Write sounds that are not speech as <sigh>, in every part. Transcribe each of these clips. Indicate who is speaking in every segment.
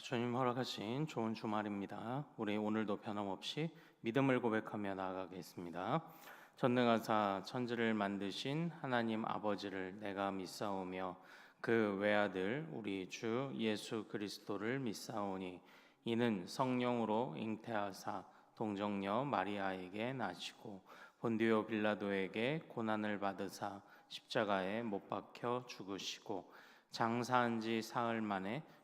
Speaker 1: 주님 허락하신 좋은 주말입니다. 우리 오늘도 변함없이 믿음을 고백하며 나아가겠습니다. 전능하사 천지를 만드신 하나님 아버지를 내가 믿사오며 그 외아들 우리 주 예수 그리스도를 믿사오니 이는 성령으로 잉태하사 동정녀 마리아에게 나시고 본디오 빌라도에게 고난을 받으사 십자가에 못 박혀 죽으시고 장사한 지 사흘 만에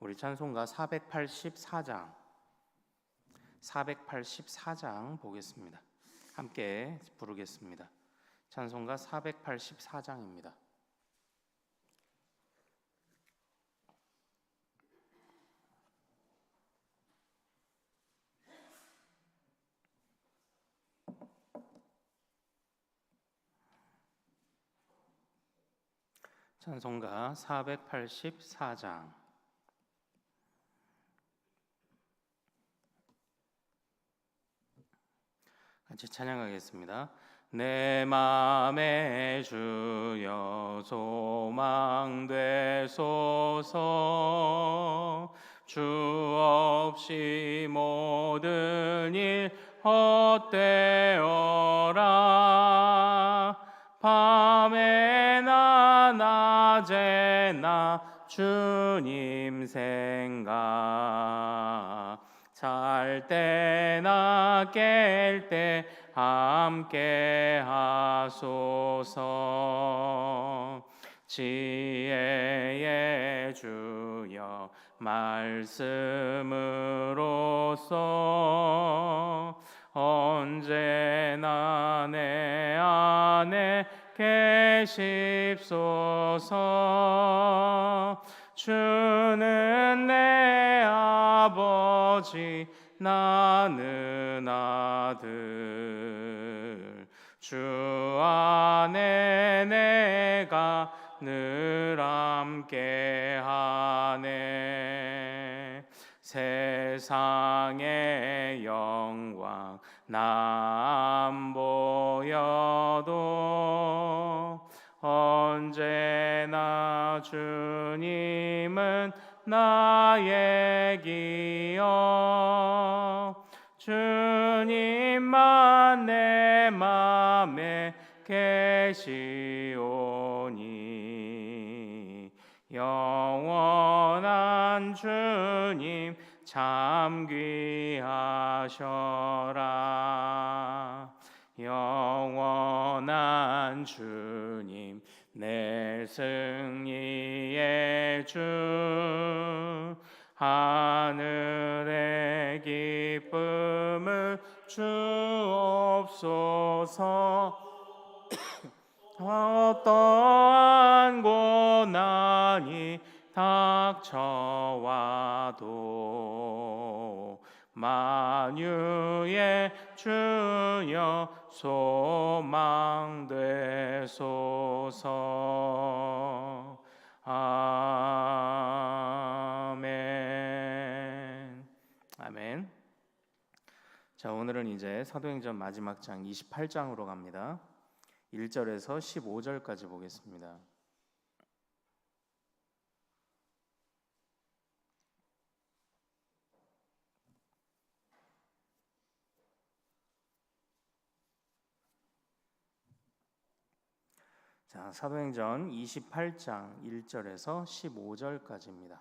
Speaker 1: 우리 찬송가 484장 484장 보겠습니다. 함께 부르겠습니다. 찬송가 484장입니다. 찬송가 484장 같이 찬양하겠습니다. 내 맘에 주여 소망되소서. 주 없이 모든 일 헛되어라. 밤에나 낮에나 주님 생각 잘 때나 깰 때 함께 하소서. 지혜의 주여 말씀으로써 언제나 내 안에 계십소서 주는 내 아버지 나는 아들. 주 안에 내가 늘 함께 하네. 세상의 영광 남 보여도 언제나 주 님은 나의 기억 주님만 내 맘에 계시오니 영원한 주님 참 귀하셔라. 영원한 주님 내 승리의 주 하늘의 기쁨을 주옵소서. <coughs> 어떠한 고난이 닥쳐와도 만유의 주여 소망되소 서. 아멘. 아멘. 자 오늘은 이제 사도행전 마지막 장 28장으로 갑니다. 1절에서 15절까지 보겠습니다 자, 사도행전 28장 1절에서 15절까지입니다.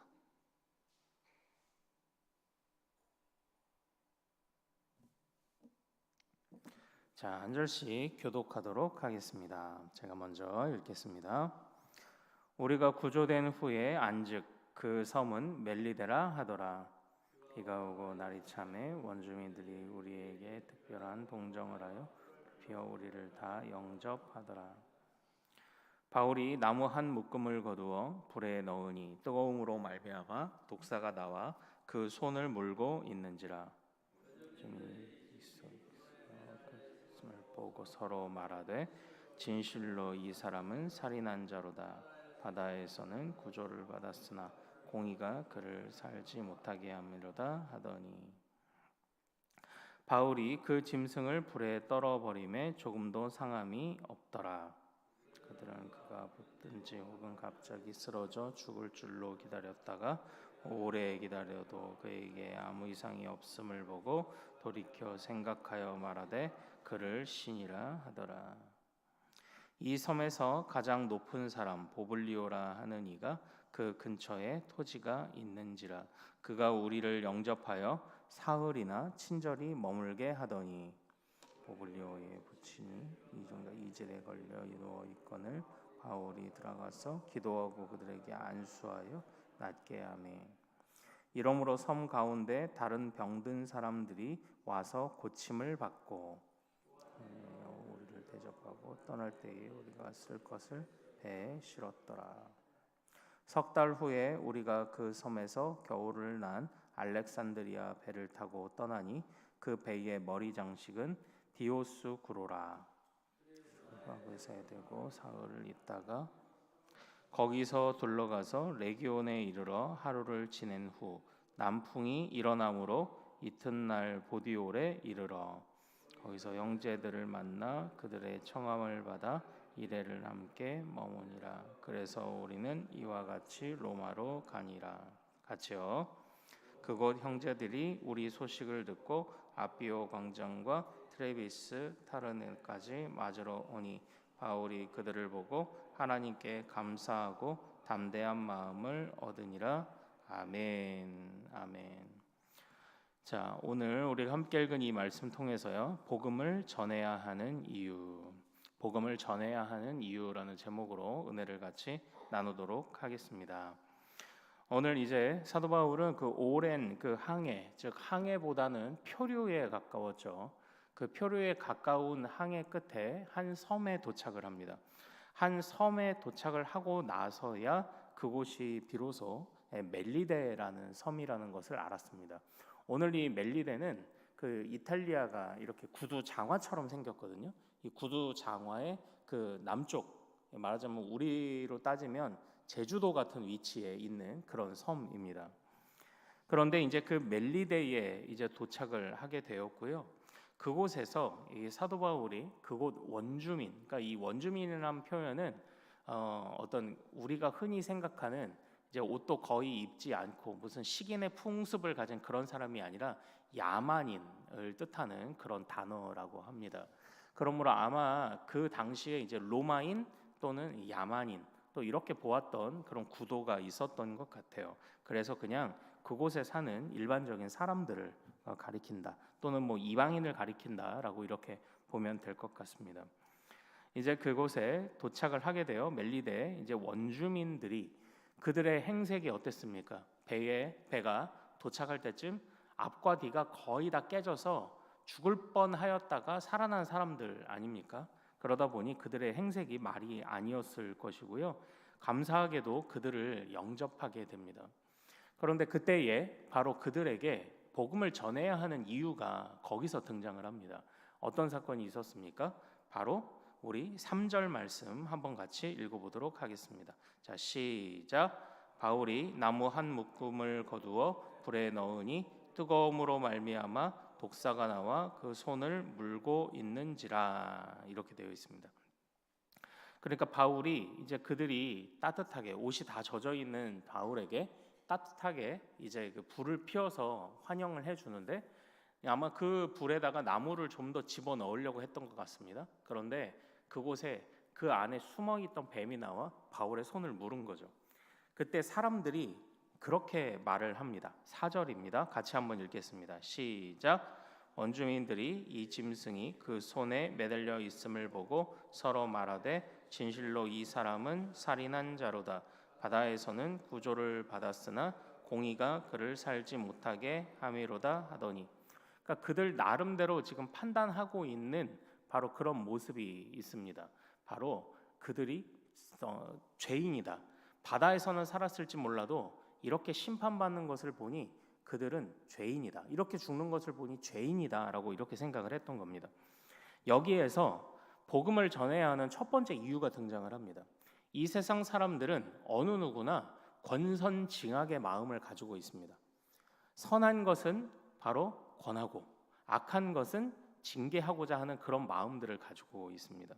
Speaker 1: 자, 한 절씩 교독하도록 하겠습니다. 제가 먼저 읽겠습니다. 우리가 구조된 후에 안즉 그 섬은 멜리데라 하더라. 비가 오고 날이 참에 원주민들이 우리에게 특별한 동정을 하여 비어 우리를 다 영접하더라. 바울이 나무 한 묶음을 거두어 불에 넣으니 뜨거움으로 말미암아 독사가 나와 그 손을 물고 있는지라. 보고 서로 말하되 진실로 이 사람은 살인한 자로다. 바다에서는 구조를 받았으나 공의가 그를 살지 못하게 함이로다 하더니. 바울이 그 짐승을 불에 떨어 버림에 조금도 상함이 없더라 그들은 그가 붙든지 혹은 갑자기 쓰러져 죽을 줄로 기다렸다가 오래 기다려도 그에게 아무 이상이 없음을 보고 돌이켜 생각하여 말하되 그를 신이라 하더라. 이 섬에서 가장 높은 사람 보블리오라 하는 이가 그 근처에 토지가 있는지라 그가 우리를 영접하여 사흘이나 친절히 머물게 하더니 보블리오의 부 친이 이종과 이질에 걸려 누워 있거늘 바울이 들어가서 기도하고 그들에게 안수하여 낫게 하매 이러므로 섬 가운데 다른 병든 사람들이 와서 고침을 받고 음, 우리를 대접하고 떠날 때에 우리가 쓸 것을 배에 실었더라. 석 달 후에 우리가 그 섬에서 겨울을 난 알렉산드리아 배를 타고 떠나니 그 배의 머리 장식은 디오스 구로라. 하고에 되고 사흘을 있다가 거기서 둘러가서 레기온에 이르러 하루를 지낸 후 남풍이 일어나므로 이튿날 보디올에 이르러 거기서 형제들을 만나 그들의 청함을 받아 이래를 함께 머무니라. 그래서 우리는 이와 같이 로마로 가니라. 같이요. 그곳 형제들이 우리 소식을 듣고 아비오 광장과 트레비스 타르네까지 맞으러 오니 바울이 그들을 보고 하나님께 감사하고 담대한 마음을 얻으니라 아멘 아멘 자 오늘 우리가 함께 읽은 이 말씀 통해서요 복음을 전해야 하는 이유 복음을 전해야 하는 이유라는 제목으로 은혜를 같이 나누도록 하겠습니다. 오늘 이제 사도 바울은 그 오랜 그 항해, 즉 항해보다는 표류에 가까웠죠. 그 표류에 가까운 항해 끝에 한 섬에 도착을 합니다. 한 섬에 도착을 하고 나서야 그곳이 비로소 멜리데라는 섬이라는 것을 알았습니다. 오늘 이 멜리데는 그 이탈리아가 이렇게 구두 장화처럼 생겼거든요. 이 구두 장화의 그 남쪽 말하자면 우리로 따지면 제주도 같은 위치에 있는 그런 섬입니다. 그런데 이제 그 멜리데에 이제 도착을 하게 되었고요. 그곳에서 이 사도 바울이 그곳 원주민, 그러니까 이 원주민이라는 표현은 어, 어떤 우리가 흔히 생각하는 이제 옷도 거의 입지 않고 무슨 식인의 풍습을 가진 그런 사람이 아니라 야만인을 뜻하는 그런 단어라고 합니다. 그러므로 아마 그 당시에 이제 로마인 또는 야만인 또 이렇게 보았던 그런 구도가 있었던 것 같아요. 그래서 그냥 그곳에 사는 일반적인 사람들을 어, 가리킨다 또는 뭐 이방인을 가리킨다라고 이렇게 보면 될 것 같습니다. 이제 그곳에 도착을 하게 되어 멜리데 이제 원주민들이 그들의 행색이 어땠습니까? 배에 배가 도착할 때쯤 앞과 뒤가 거의 다 깨져서 죽을 뻔하였다가 살아난 사람들 아닙니까? 그러다 보니 그들의 행색이 말이 아니었을 것이고요. 감사하게도 그들을 영접하게 됩니다. 그런데 그때에 바로 그들에게 복음을 전해야 하는 이유가 거기서 등장을 합니다. 어떤 사건이 있었습니까? 바로 우리 3절 말씀 한번 같이 읽어보도록 하겠습니다. 자, 시작. 바울이 나무 한 묶음을 거두어 불에 넣으니 뜨거움으로 말미암아 독사가 나와 그 손을 물고 있는지라 이렇게 되어 있습니다. 그러니까 바울이 이제 그들이 따뜻하게 옷이 다 젖어 있는 바울에게 따뜻하게 이제 그 불을 피워서 환영을 해 주는데 아마 그 불에다가 나무를 좀 더 집어 넣으려고 했던 것 같습니다. 그런데 그곳에 그 안에 숨어 있던 뱀이 나와 바울의 손을 물은 거죠. 그때 사람들이 그렇게 말을 합니다. 4절입니다. 같이 한번 읽겠습니다. 시작. 원주민들이 이 짐승이 그 손에 매달려 있음을 보고 서로 말하되 진실로 이 사람은 살인한 자로다. 바다에서는 구조를 받았으나 공의가 그를 살지 못하게 함이로다 하더니 그러니까 그들 나름대로 지금 판단하고 있는 바로 그런 모습이 있습니다. 바로 그들이 어, 죄인이다. 바다에서는 살았을지 몰라도 이렇게 심판받는 것을 보니 그들은 죄인이다. 이렇게 죽는 것을 보니 죄인이다라고 이렇게 생각을 했던 겁니다. 여기에서 복음을 전해야 하는 첫 번째 이유가 등장을 합니다. 이 세상 사람들은 어느 누구나 권선징악의 마음을 가지고 있습니다. 선한 것은 바로 권하고 악한 것은 징계하고자 하는 그런 마음들을 가지고 있습니다.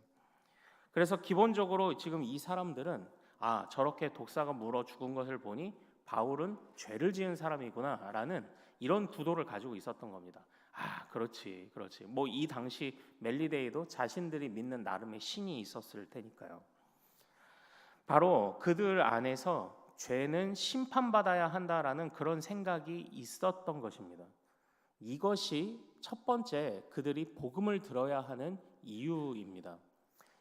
Speaker 1: 그래서 기본적으로 지금 이 사람들은 아 저렇게 독사가 물어 죽은 것을 보니 바울은 죄를 지은 사람이구나라는 이런 구도를 가지고 있었던 겁니다. 아 그렇지 그렇지 뭐 이 당시 멜리데이도 자신들이 믿는 나름의 신이 있었을 테니까요. 바로 그들 안에서 죄는 심판받아야 한다라는 그런 생각이 있었던 것입니다. 이것이 첫 번째 그들이 복음을 들어야 하는 이유입니다.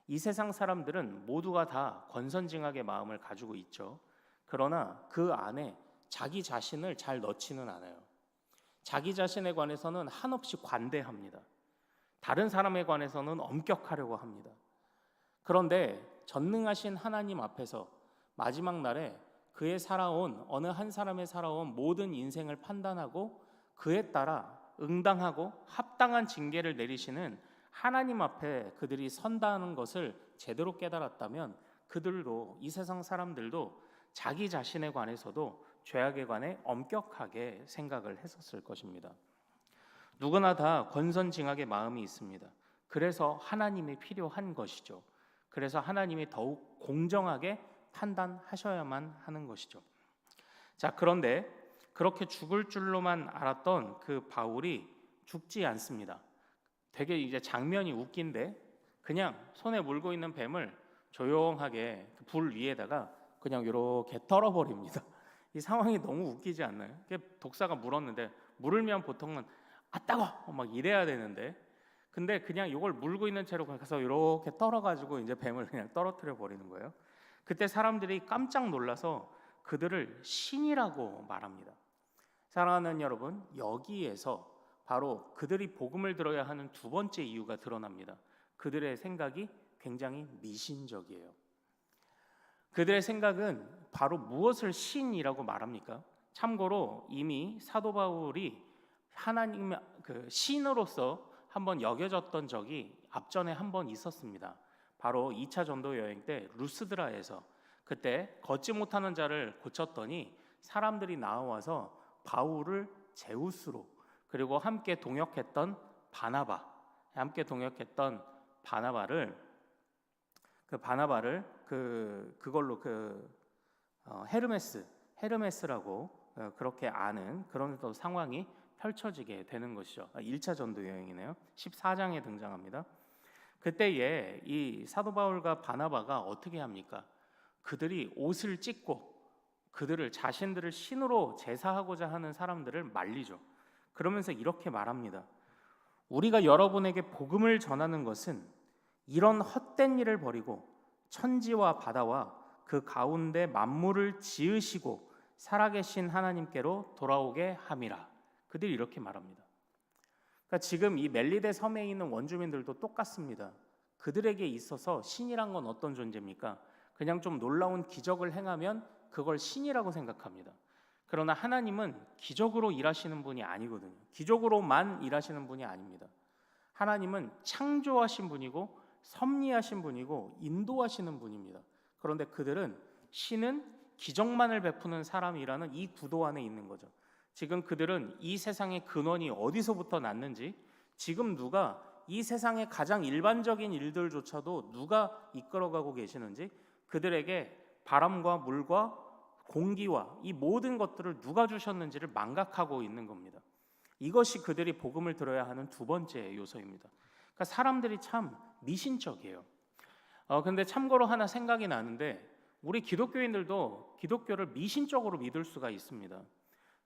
Speaker 1: 이 세상 사람들은 모두가 다 권선징악의 마음을 가지고 있죠. 그러나 그 안에 자기 자신을 잘 넣지는 않아요. 자기 자신에 관해서는 한없이 관대합니다. 다른 사람에 관해서는 엄격하려고 합니다. 그런데 전능하신 하나님 앞에서 마지막 날에 그의 살아온 어느 한 사람의 살아온 모든 인생을 판단하고 그에 따라 응당하고 합당한 징계를 내리시는 하나님 앞에 그들이 선다는 것을 제대로 깨달았다면 그들도 이 세상 사람들도 자기 자신에 관해서도 죄악에 관해 엄격하게 생각을 했었을 것입니다. 누구나 다 권선징악의 마음이 있습니다. 그래서 하나님이 필요한 것이죠. 그래서 하나님이 더욱 공정하게 판단하셔야만 하는 것이죠. 자, 그런데 그렇게 죽을 줄로만 알았던 그 바울이 죽지 않습니다. 되게 이제 장면이 웃긴데 그냥 손에 물고 있는 뱀을 조용하게 그불 위에다가 그냥 이렇게 떨어버립니다. <laughs> 이 상황이 너무 웃기지 않나요? 독사가 물었는데 물으면 보통은 아 따거 막 이래야 되는데 근데 그냥 이걸 물고 있는 채로 가서 이렇게 떨어가지고 이제 뱀을 그냥 떨어뜨려 버리는 거예요. 그때 사람들이 깜짝 놀라서 그들을 신이라고 말합니다. 사랑하는 여러분, 여기에서 바로 그들이 복음을 들어야 하는 두 번째 이유가 드러납니다. 그들의 생각이 굉장히 미신적이에요. 그들의 생각은 바로 무엇을 신이라고 말합니까? 참고로 이미 사도 바울이 하나님 그 신으로서 한번 여겨졌던 적이 앞전에 한 번 있었습니다. 바로 2차 전도 여행 때 루스드라에서 그때 걷지 못하는 자를 고쳤더니 사람들이 나와서 바울을 제우스로 그리고 함께 동역했던 바나바 함께 동역했던 바나바를 그 바나바를 그 그걸로 그 어, 헤르메스 헤르메스라고 어, 그렇게 아는 그런 또 상황이 펼쳐지게 되는 것이죠. 아, 1차 전도 여행이네요. 14장에 등장합니다. 그때에 이 사도 바울과 바나바가 어떻게 합니까? 그들이 옷을 찢고 그들을 자신들을 신으로 제사하고자 하는 사람들을 말리죠. 그러면서 이렇게 말합니다. 우리가 여러분에게 복음을 전하는 것은 이런 헛된 일을 버리고 천지와 바다와 그 가운데 만물을 지으시고 살아계신 하나님께로 돌아오게 함이라. 그들이 이렇게 말합니다. 그러니까 지금 이 멜리데 섬에 있는 원주민들도 똑같습니다. 그들에게 있어서 신이란 건 어떤 존재입니까? 그냥 좀 놀라운 기적을 행하면 그걸 신이라고 생각합니다. 그러나 하나님은 기적으로 일하시는 분이 아니거든요. 기적으로만 일하시는 분이 아닙니다. 하나님은 창조하신 분이고 섭리하신 분이고 인도하시는 분입니다. 그런데 그들은 신은 기적만을 베푸는 사람이라는 이 구도 안에 있는 거죠. 지금 그들은 이 세상의 근원이 어디서부터 났는지, 지금 누가 이 세상의 가장 일반적인 일들조차도 누가 이끌어가고 계시는지, 그들에게 바람과 물과 공기와 이 모든 것들을 누가 주셨는지를 망각하고 있는 겁니다. 이것이 그들이 복음을 들어야 하는 두 번째 요소입니다. 그러니까 사람들이 참 미신적이에요. 어 근데 참고로 하나 생각이 나는데 우리 기독교인들도 기독교를 미신적으로 믿을 수가 있습니다.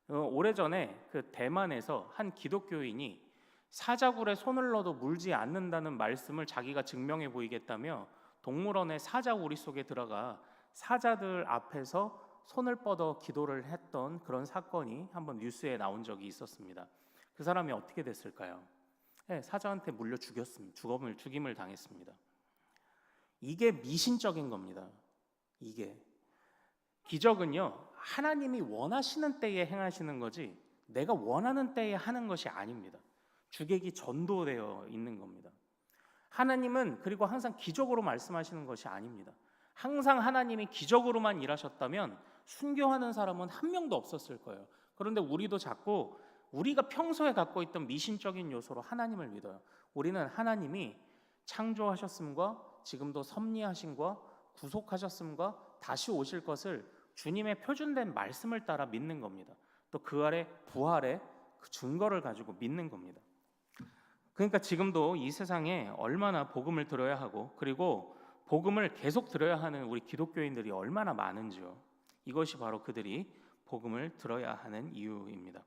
Speaker 1: 어, 오래전에 그 대만에서 한 기독교인이 사자굴에 손을 넣어도 물지 않는다는 말씀을 자기가 증명해 보이겠다며 동물원의 사자 우리 속에 들어가 사자들 앞에서 손을 뻗어 기도를 했던 그런 사건이 한번 뉴스에 나온 적이 있었습니다. 그 사람이 어떻게 됐을까요? 네, 사자한테 물려 죽였습니다. 죽음을 죽임을 당했습니다. 이게 미신적인 겁니다. 이게 기적은요 하나님이 원하시는 때에 행하시는 거지 내가 원하는 때에 하는 것이 아닙니다. 주객이 전도되어 있는 겁니다. 하나님은 그리고 항상 기적으로 말씀하시는 것이 아닙니다. 항상 하나님이 기적으로만 일하셨다면 순교하는 사람은 한 명도 없었을 거예요. 그런데 우리도 자꾸 우리가 평소에 갖고 있던 미신적인 요소로 하나님을 믿어요. 우리는 하나님이 창조하셨음과 지금도 섭리하신과 구속하셨음과 다시 오실 것을 주님의 표준된 말씀을 따라 믿는 겁니다. 또 그 아래 부활의 그 증거를 가지고 믿는 겁니다. 그러니까 지금도 이 세상에 얼마나 복음을 들어야 하고 그리고 복음을 계속 들어야 하는 우리 기독교인들이 얼마나 많은지요. 이것이 바로 그들이 복음을 들어야 하는 이유입니다.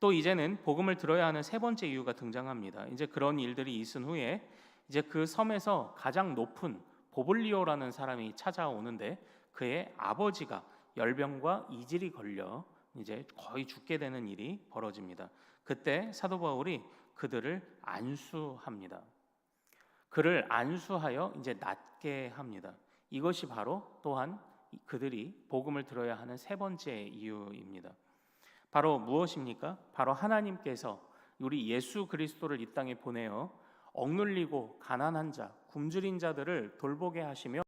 Speaker 1: 또 이제는 복음을 들어야 하는 세 번째 이유가 등장합니다. 이제 그런 일들이 있은 후에 이제 그 섬에서 가장 높은 보블리오라는 사람이 찾아오는데 그의 아버지가 열병과 이질이 걸려 이제 거의 죽게 되는 일이 벌어집니다. 그때 사도 바울이 그들을 안수합니다. 그를 안수하여 이제 낫게 합니다. 이것이 바로 또한 그들이 복음을 들어야 하는 세 번째 이유입니다. 바로 무엇입니까? 바로 하나님께서 우리 예수 그리스도를 이 땅에 보내어 억눌리고 가난한 자, 굶주린 자들을 돌보게 하시며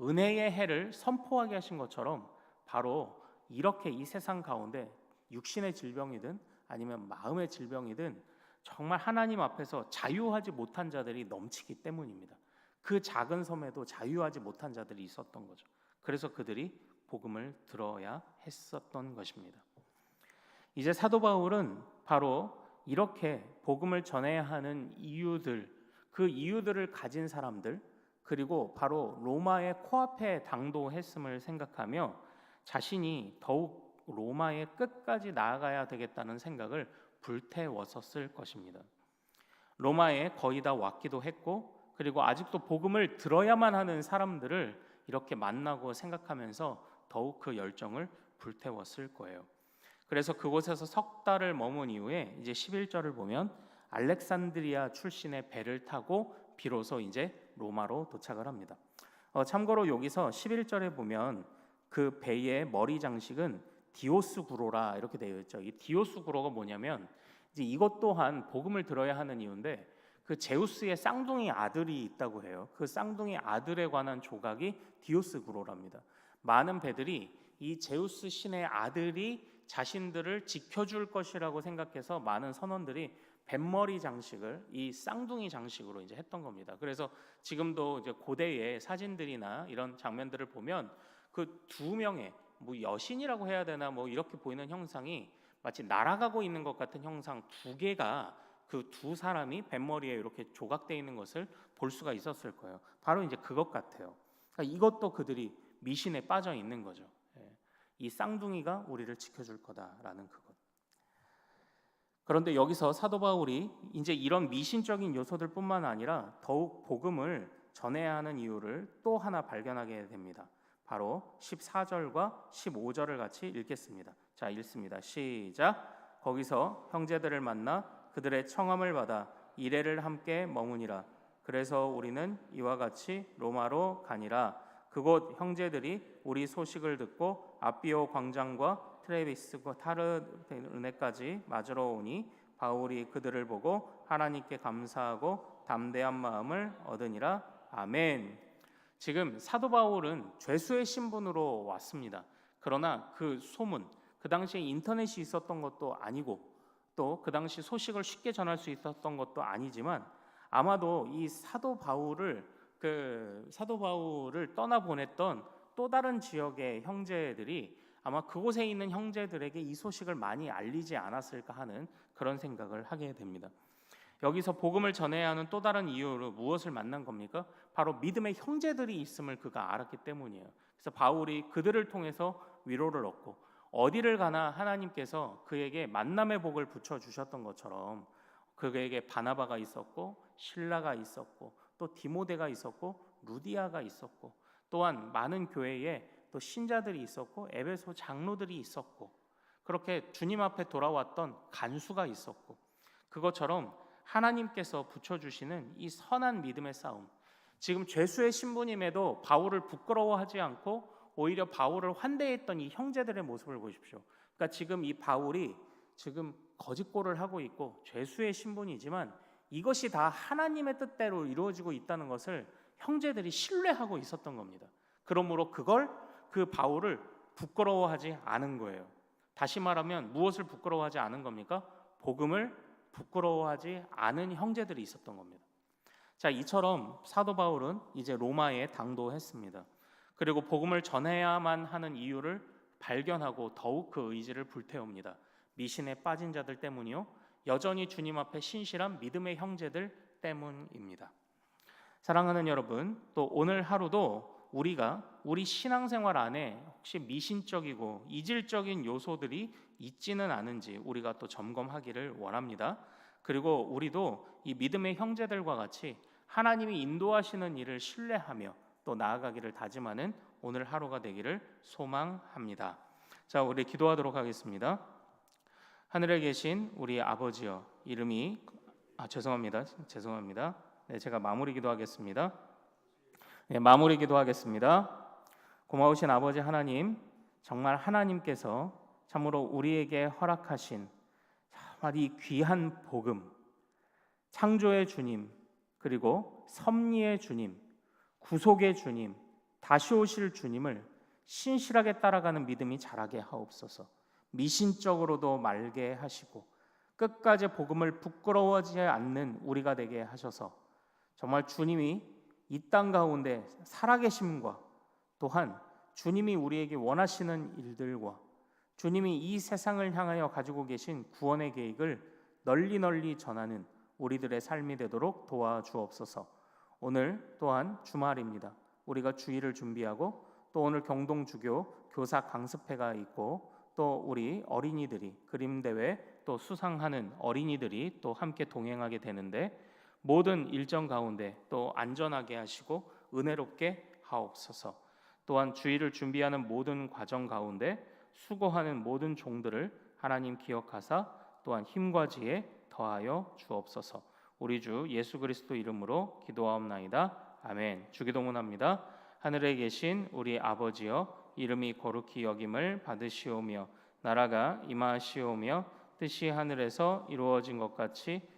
Speaker 1: 은혜의 해를 선포하게 하신 것처럼 바로 이렇게 이 세상 가운데 육신의 질병이든 아니면 마음의 질병이든 정말 하나님 앞에서 자유하지 못한 자들이 넘치기 때문입니다. 그 작은 섬에도 자유하지 못한 자들이 있었던 거죠. 그래서 그들이 복음을 들어야 했었던 것입니다. 이제 사도 바울은 바로 이렇게 복음을 전해야 하는 이유들, 그 이유들을 가진 사람들, 그리고 바로 로마의 코앞에 당도했음을 생각하며 자신이 더욱 로마의 끝까지 나아가야 되겠다는 생각을 불태웠었을 것입니다. 로마에 거의 다 왔기도 했고 그리고 아직도 복음을 들어야만 하는 사람들을 이렇게 만나고 생각하면서 더욱 그 열정을 불태웠을 거예요. 그래서 그곳에서 석 달을 머문 이후에 이제 11절을 보면 알렉산드리아 출신의 배를 타고 비로소 이제 로마로 도착을 합니다. 어, 참고로 여기서 11절에 보면 그 배의 머리 장식은 디오스 구로라 이렇게 되어 있죠. 이 디오스 구로가 뭐냐면 이제 이것 또한 복음을 들어야 하는 이유인데 그 제우스의 쌍둥이 아들이 있다고 해요. 그 쌍둥이 아들에 관한 조각이 디오스 구로랍니다. 많은 배들이 이 제우스 신의 아들이 자신들을 지켜줄 것이라고 생각해서 많은 선원들이 뱃머리 장식을 이 쌍둥이 장식으로 이제 했던 겁니다. 그래서 지금도 이제 고대의 사진들이나 이런 장면들을 보면 그 두 명의 뭐 여신이라고 해야 되나 뭐 이렇게 보이는 형상이 마치 날아가고 있는 것 같은 형상 두 개가 그 두 사람이 뱃머리에 이렇게 조각되어 있는 것을 볼 수가 있었을 거예요. 바로 이제 그것 같아요. 그러니까 이것도 그들이 미신에 빠져 있는 거죠. 예. 이 쌍둥이가 우리를 지켜줄 거다라는 그것. 그런데 여기서 사도 바울이 이제 이런 미신적인 요소들뿐만 아니라 더욱 복음을 전해야 하는 이유를 또 하나 발견하게 됩니다. 바로 14절과 15절을 같이 읽겠습니다. 자, 읽습니다. 시작. 거기서 형제들을 만나 그들의 청함을 받아 이래를 함께 머무니라. 그래서 우리는 이와 같이 로마로 가니라. 그곳 형제들이 우리 소식을 듣고 아비오 광장과 트레비스과 타르네까지 맞으러 오니 바울이 그들을 보고 하나님께 감사하고 담대한 마음을 얻으니라 아멘. 지금 사도 바울은 죄수의 신분으로 왔습니다. 그러나 그 소문, 그 당시에 인터넷이 있었던 것도 아니고 또 그 당시 소식을 쉽게 전할 수 있었던 것도 아니지만 아마도 이 사도 바울을 그 사도 바울을 떠나 보냈던 또 다른 지역의 형제들이 아마 그곳에 있는 형제들에게 이 소식을 많이 알리지 않았을까 하는 그런 생각을 하게 됩니다. 여기서 복음을 전해야 하는 또 다른 이유로 무엇을 만난 겁니까? 바로 믿음의 형제들이 있음을 그가 알았기 때문이에요. 그래서 바울이 그들을 통해서 위로를 얻고 어디를 가나 하나님께서 그에게 만남의 복을 붙여 주셨던 것처럼 그에게 바나바가 있었고 신라가 있었고 또 디모데가 있었고 루디아가 있었고 또한 많은 교회에 또 신자들이 있었고 에베소 장로들이 있었고 그렇게 주님 앞에 돌아왔던 간수가 있었고 그것처럼 하나님께서 붙여 주시는 이 선한 믿음의 싸움 지금 죄수의 신분임에도 바울을 부끄러워하지 않고 오히려 바울을 환대했던 이 형제들의 모습을 보십시오. 그러니까 지금 이 바울이 지금 거짓골을 하고 있고 죄수의 신분이지만 이것이 다 하나님의 뜻대로 이루어지고 있다는 것을 형제들이 신뢰하고 있었던 겁니다. 그러므로 그걸 그 바울을 부끄러워하지 않은 거예요. 다시 말하면 무엇을 부끄러워하지 않은 겁니까? 복음을 부끄러워하지 않은 형제들이 있었던 겁니다. 자, 이처럼 사도 바울은 이제 로마에 당도했습니다. 그리고 복음을 전해야만 하는 이유를 발견하고 더욱 그 의지를 불태웁니다. 미신에 빠진 자들 때문이요. 여전히 주님 앞에 신실한 믿음의 형제들 때문입니다. 사랑하는 여러분, 또 오늘 하루도 우리가 우리 신앙생활 안에 혹시 미신적이고 이질적인 요소들이 있지는 않은지 우리가 또 점검하기를 원합니다. 그리고 우리도 이 믿음의 형제들과 같이 하나님이 인도하시는 일을 신뢰하며 또 나아가기를 다짐하는 오늘 하루가 되기를 소망합니다. 자, 우리 기도하도록 하겠습니다. 하늘에 계신 우리 아버지여 이름이 아 죄송합니다. 죄송합니다. 네, 제가 마무리 기도하겠습니다. 네, 마무리 기도하겠습니다. 고마우신 아버지 하나님, 정말 하나님께서 참으로 우리에게 허락하신 정말 이 귀한 복음, 창조의 주님, 그리고 섭리의 주님, 구속의 주님, 다시 오실 주님을 신실하게 따라가는 믿음이 자라게 하옵소서. 미신적으로도 말게 하시고 끝까지 복음을 부끄러워하지 않는 우리가 되게 하셔서 정말 주님이 이 땅 가운데 살아계심과 또한 주님이 우리에게 원하시는 일들과 주님이 이 세상을 향하여 가지고 계신 구원의 계획을 널리 널리 전하는 우리들의 삶이 되도록 도와주옵소서. 오늘 또한 주말입니다. 우리가 주일을 준비하고 또 오늘 경동 주교 교사 강습회가 있고 또 우리 어린이들이 그림 대회 또 수상하는 어린이들이 또 함께 동행하게 되는데 모든 일정 가운데 또 안전하게 하시고 은혜롭게 하옵소서. 또한 주일을 준비하는 모든 과정 가운데 수고하는 모든 종들을 하나님 기억하사 또한 힘과 지혜 더하여 주옵소서. 우리 주 예수 그리스도 이름으로 기도하옵나이다. 아멘. 주기도문합니다. 하늘에 계신 우리 아버지여 이름이 거룩히 여김을 받으시오며 나라가 임하시오며 뜻이 하늘에서 이루어진 것 같이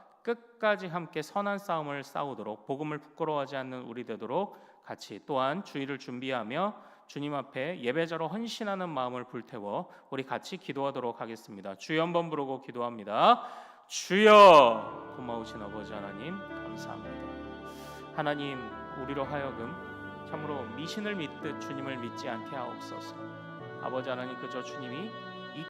Speaker 1: 끝까지 함께 선한 싸움을 싸우도록 복음을 부끄러워하지 않는 우리 되도록 같이 또한 주의를 준비하며 주님 앞에 예배자로 헌신하는 마음을 불태워 우리 같이 기도하도록 하겠습니다. 주여 한번 부르고 기도합니다. 주여 고마우신 아버지 하나님 감사합니다. 하나님 우리로 하여금 참으로 미신을 믿듯 주님을 믿지 않게 하옵소서. 아버지 하나님 그저 주님이